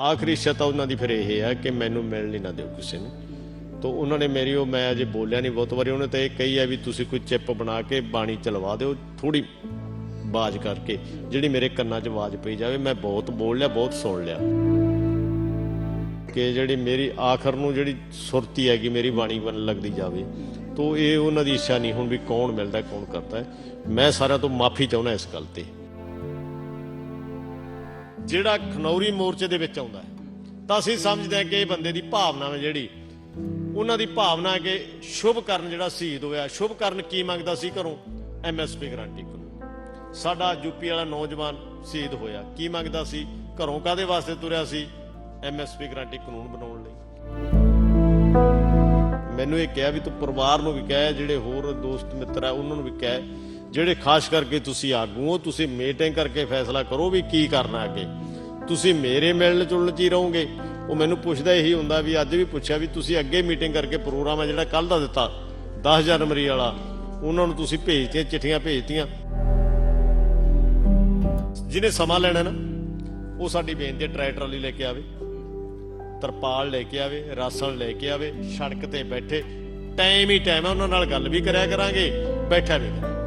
ਆਖਰੀ ਸ਼ਤਾ ਉਹਨਾਂ ਦੀ ਫਿਰ ਇਹ ਹੈ ਕਿ ਮੈਨੂੰ ਮਿਲਣ ਹੀ ਨਾ ਦਿਓ ਕਿਸੇ ਨੂੰ। ਤੋਂ ਉਹਨਾਂ ਨੇ ਮੇਰੀ ਉਹ ਮੈਂ ਅਜੇ ਬੋਲਿਆ ਨਹੀਂ ਬਹੁਤ ਵਾਰੀ, ਉਹਨੇ ਤਾਂ ਇਹ ਕਹੀ ਹੈ ਵੀ ਤੁਸੀਂ ਕੋਈ ਚਿੱਪ ਬਣਾ ਕੇ ਬਾਣੀ ਚਲਵਾ ਦਿਓ ਥੋੜੀ ਬਾਜ਼ ਕਰਕੇ, ਜਿਹੜੀ ਮੇਰੇ ਕੰਨਾਂ 'ਚ ਆਵਾਜ਼ ਪਈ ਜਾਵੇ। ਮੈਂ ਬਹੁਤ ਬੋਲ ਲਿਆ, ਬਹੁਤ ਸੁਣ ਲਿਆ। ਕਿ ਜਿਹੜੀ ਮੇਰੀ ਆਖਰ ਨੂੰ ਜਿਹੜੀ ਸੁਰਤੀ ਹੈਗੀ, ਮੇਰੀ ਬਾਣੀ ਬਣ ਲੱਗਦੀ ਜਾਵੇ। ਤੋਂ ਇਹ ਉਹਨਾਂ ਦੀ ਇੱਛਾ ਨਹੀਂ, ਹੁਣ ਵੀ ਕੌਣ ਮਿਲਦਾ, ਕੌਣ ਕਰਦਾ ਮੈਂ ਸਾਰਿਆਂ ਤੋਂ ਮਾਫੀ ਚਾਹੁੰਦਾ ਇਸ ਗੱਲ ਤੇ। ਜਿਹੜਾ ਖਨੌਰੀ ਮੋਰਚੇ ਦੇ ਵਿੱਚ ਆਉਂਦਾ ਹੈ। ਤਾਂ ਅਸੀਂ ਸਮਝਦੇ ਹਾਂ ਕਿ ਇਹ ਬੰਦੇ ਦੀ ਭਾਵਨਾ ਹੈ ਜਿਹੜੀ। ਉਹਨਾਂ ਦੀ ਭਾਵਨਾ ਹੈ ਕਿ ਸ਼ੁਭ ਕਰਨ ਜਿਹੜਾ ਸ਼ਹੀਦ ਹੋਇਆ, ਸ਼ੁਭ ਕਰਨ ਕੀ ਮੰਗਦਾ ਸੀ ਘਰੋਂ? ਐਮਐਸਪੀ ਗਰੰਟੀ ਕਾਨੂੰਨ ਸਾਡਾ ਯੂਪੀ ਵਾਲਾ ਨੌਜਵਾਨ ਸ਼ਹੀਦ ਹੋਇਆ, ਕੀ ਮੰਗਦਾ ਸੀ? ਘਰੋਂ ਕਾਦੇ ਵਾਸਤੇ ਤੁਰਿਆ ਸੀ? ਐਮਐਸਪੀ ਗਰੰਟੀ ਕਾਨੂੰਨ ਬਣਾਉਣ ਲਈ। ਮੈਨੂੰ ਇਹ ਕਿਹਾ ਵੀ ਤੂੰ ਪਰਿਵਾਰ ਨੂੰ ਵੀ ਕਹਿ, ਜਿਹੜੇ ਹੋਰ ਦੋਸਤ ਮਿੱਤਰ ਆ, ਉਹਨਾਂ ਨੂੰ ਵੀ ਕਹਿ ਜਿਹੜੇ ਖਾਸ ਕਰਕੇ ਤੁਸੀਂ ਆਗੂ ਹੋ, ਤੁਸੀਂ ਮੀਟਿੰਗ ਕਰਕੇ ਫੈਸਲਾ ਕਰੋ ਵੀ ਕੀ ਕਰਨਾ ਅੱਗੇ। ਤੁਸੀਂ ਮੇਰੇ ਮਿਲਣ ਜੁਲਣ ਚ ਹੀ ਰਹੋਗੇ। ਉਹ ਮੈਨੂੰ ਪੁੱਛਦਾ ਇਹੀ ਹੁੰਦਾ ਵੀ ਅੱਜ ਵੀ ਪੁੱਛਿਆ ਵੀ ਤੁਸੀਂ ਅੱਗੇ ਮੀਟਿੰਗ ਕਰਕੇ ਪ੍ਰੋਗਰਾਮ ਹੈ ਜਿਹੜਾ ਕੱਲ ਦਾ ਦਿੱਤਾ 10 ਜਨਵਰੀ ਵਾਲਾ। ਉਹਨਾਂ ਨੂੰ ਤੁਸੀਂ ਭੇਜਤੀਆਂ, ਚਿੱਠੀਆਂ ਭੇਜਤੀਆਂ। ਜਿਹਨੇ ਸਮਾਂ ਲੈਣਾ ਨਾ, ਉਹ ਸਾਡੀ ਬੇਨਤੀ ਹੈ ਟਰੈਕਟਰ ਵਾਲੀ ਲੈ ਕੇ ਆਵੇ, ਤਰਪਾਲ ਲੈ ਕੇ ਆਵੇ ਰਾਸਣ ਲੈ ਕੇ ਆਵੇ, ਸੜਕ ਤੇ ਬੈਠੇ। ਟਾਈਮ ਹੀ ਟਾਈਮ ਹੈ, ਉਹਨਾਂ ਨਾਲ ਗੱਲ ਵੀ ਕਰਿਆ ਕਰਾਂਗੇ ਬੈਠਾ ਵੀ ਕਰਾਂਗੇ।